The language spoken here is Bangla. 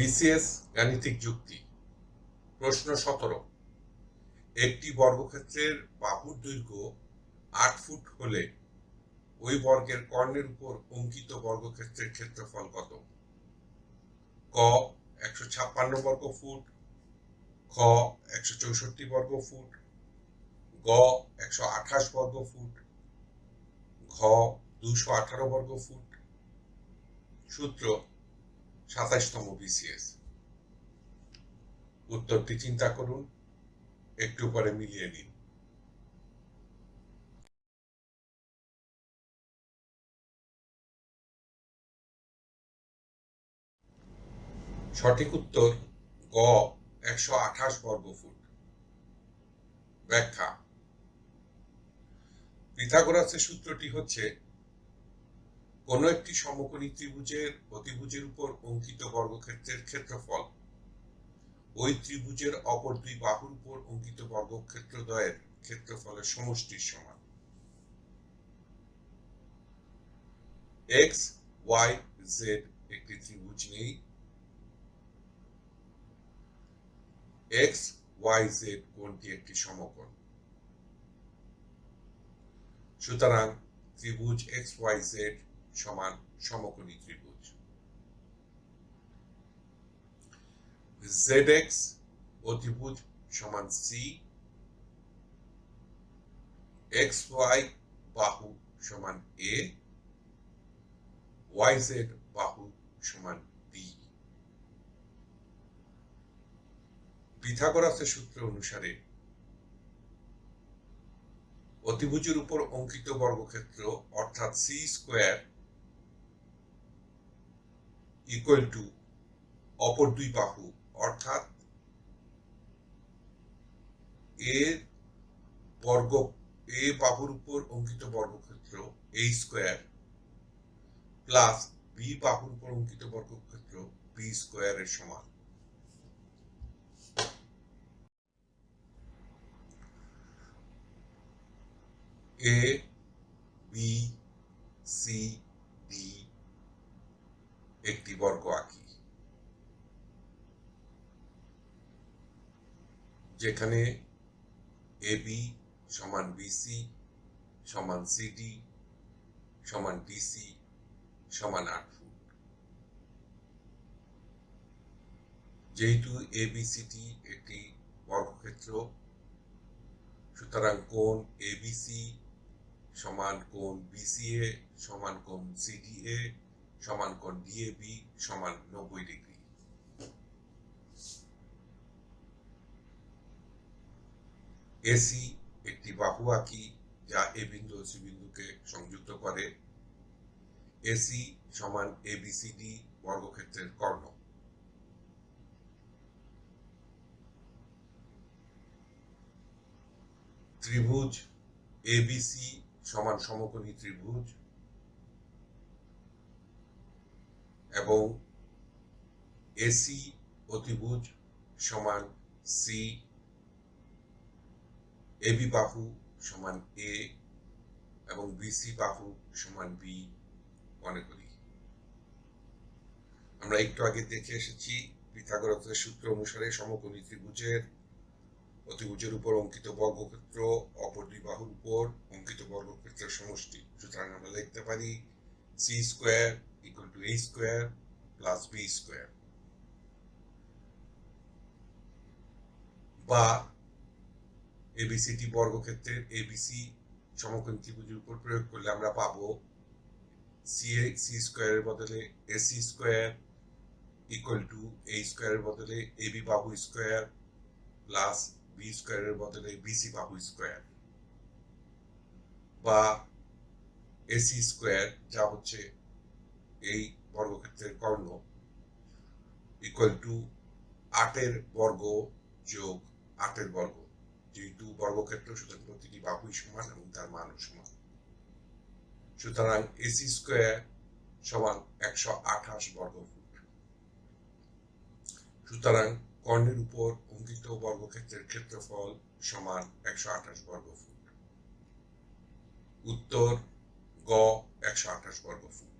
বিসিএস গাণিতিক যুক্তি। প্রশ্ন সতেরো। একটি বর্গক্ষেত্রের বাহুর দৈর্ঘ্য আট ফুট হলে ওই বর্গের কর্ণের উপর অঙ্কিত বর্গক্ষেত্রের ক্ষেত্রফল কত? ক, একশো ছাপ্পান্ন বর্গ ফুট, খ, একশো চৌষট্টি বর্গ ফুট, গ, একশো আঠাশ বর্গ ফুট, ঘ, দুশো আঠারো বর্গ ফুট। সূত্র সাতাশতম বিসিএস উত্তরটি চিন্তা করুন, একটু পরে মিলিয়ে নিন। সঠিক উত্তর, গ, একশো আঠাশ বর্গ ফুট। ব্যাখ্যা। পিথাগোরাসের সূত্রটি হচ্ছে কোন একটি সমকোণী ত্রিভুজের অতিভুজের উপর অঙ্কিত বর্গক্ষেত্রের ক্ষেত্রফল, ওই ত্রিভুজের অপর দুই বাহুর উপর অঙ্কিত বর্গক্ষেত্র দ্বয়ের ক্ষেত্রফলের সমষ্টির সমান। এক্স, ওয়াই, জেড একটি ত্রিভুজ নেই। এক্স, ওয়াই, জেড কোণটি একটি সমকোণ? সুতরাং ত্রিভুজ এক্স, ওয়াই, জেড সমান সমকোণী ত্রিভুজ। জেড এক্স অতিভুজ সমান সি এক্স ওয়াই বাহু সমান এ ওয়াই বাহু সমান বি পিথাগোরাসের সূত্র অনুসারে অতিভুজের উপর অঙ্কিত বর্গক্ষেত্র অর্থাৎ সি স্কোয়ার ইকুয়াল টু অপর দুই বাহু, অর্থাৎ এ বর্গ, এ বাহুর উপর অঙ্কিত বর্গক্ষেত্র এ স্কোয়ার প্লাস বি বাহুর উপর অঙ্কিত বর্গক্ষেত্র বি স্কোয়ারের সমান। এ বি সি ডি একটি বর্গ আঁকি। যেখানে এ বি সমান বিসি সমান সিডি সমান ডিসি সমান আট ফুট। যেহেতু এবিসিটি একটি বর্গক্ষেত্র, সুতরাং কোণ এবিসি সমান কোণ বিসিএ সমান কোণ সিডিএ সমান কোণ ডিএবি সমান নব্বই ডিগ্রি এসি একটি বাহু আঁকি যা এ বিন্দু সি বিন্দুকে সংযুক্ত করে? এসি সমান এবিসিডি বর্গক্ষেত্রের কর্ণ। ত্রিভুজ এবিসি সমান সমকোণী ত্রিভুজ। এবং এসি অতিভুজ সমান সি এবি বাহু সমান এ এবং বিসি বাহু সমান বি মনে করি। আমরা একটু আগে দেখে এসেছি পিথাগোরাসের সূত্র অনুসারে সমকোণী ত্রিভুজের অতিভুজের উপর অঙ্কিত বর্গক্ষেত্র, অপর দুই বাহুর উপর অঙ্কিত বর্গক্ষেত্রের সমষ্টি। সুতরাং আমরা লিখতে পারি C square equal to A square plus B square বা এবিসিটি বর্গক্ষেত্রের এবিসি সমকোণ ত্রিভুজের উপর প্রয়োগ করলে আমরা পাবো সি সি স্কোয়ারের বদলে AC square equal to A স্কোয়ারের বদলে এবি বাহু স্কোয়ার প্লাস বি স্কোয়ারের বদলে বিসি বাহু স্কোয়ার বা এসি স্কোয়ার যা হচ্ছে এই বর্গক্ষেত্রের কর্ণ ইকুয়াল টু আটের বর্গ যোগ আটের বর্গ যেহেতু বর্গক্ষেত্র সুতরাং প্রতিটি বাহুই সমান এবং তার মানও সমান। সুতরাং এসি স্কোয়ার সমান একশো আঠাশ বর্গ ফুট। সুতরাং কর্ণের উপর অঙ্কিত বর্গক্ষেত্রের ক্ষেত্রফল সমান একশো আঠাশ বর্গ ফুট। উত্তর গ একশো আঠাশ বর্গ ফুট।